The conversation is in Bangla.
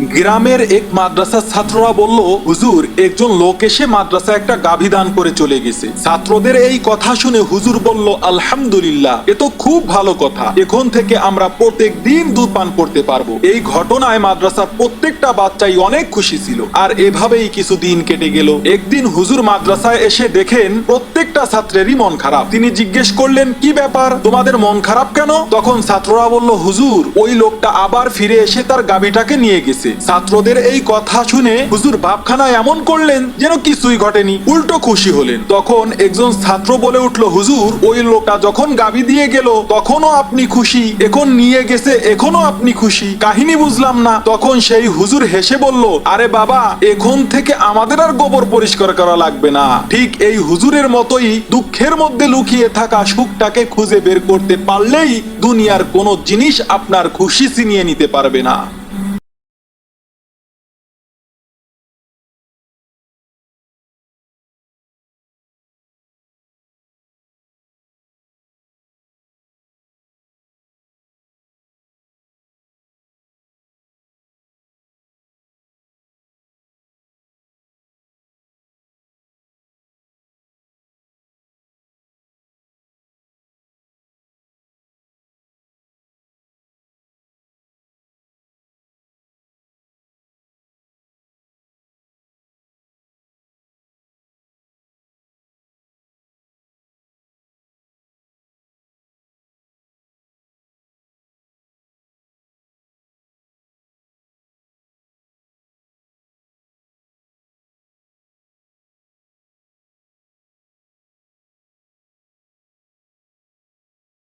গ্রামের এক মাদ্রাসার ছাত্ররা বলল, হুজুর, একজন লোক এসে মাদ্রাসা একটা গাভী দান করে চলে গেছে। ছাত্রদের এই কথা শুনে হুজুর বলল, আলহামদুলিল্লাহ, এ তো খুব ভালো কথা। এখন থেকে আমরা প্রত্যেক দিন দুধ পান করতে পারব। এই ঘটনায় মাদ্রাসার প্রত্যেকটা বাচ্চাই অনেক খুশি ছিল। আর এভাবেই কিছু দিন কেটে গেল। একদিন হুজুর মাদ্রাসায় এসে দেখেন, প্রত্যেকটা ছাত্রেরই মন খারাপ। তিনি জিজ্ঞেস করলেন, কি ব্যাপার? তোমাদের মন খারাপ কেন? তখন ছাত্ররা বলল, হুজুর, ওই লোকটা আবার ফিরে এসে তার গাভীটাকে নিয়ে গেছে। ছাত্রদের এই কথা শুনে হুজুর ভাবখানা এমন করলেন যেন কিছুই ঘটেনি। উল্টো খুশি হলেন। তখন একজন ছাত্র বলে উঠল, হুজুর, ওই লোকটা যখন গাবি দিয়ে গেল, তখনও আপনি খুশি, এখন নিয়ে গেছে এখনও আপনি খুশি। কাহিনী বুঝলাম না। তখন সেই হুজুর হেসে বলল, আরে বাবা, এখন থেকে আমাদের আর গোবর পরিষ্কার করা লাগবে না। ঠিক এই হুজুরের মতোই দুঃখের মধ্যে লুকিয়ে থাকা সুখটাকে খুঁজে বের করতে পারলেই দুনিয়ার কোনো জিনিস আপনার খুশি ছিনিয়ে নিতে পারবে না।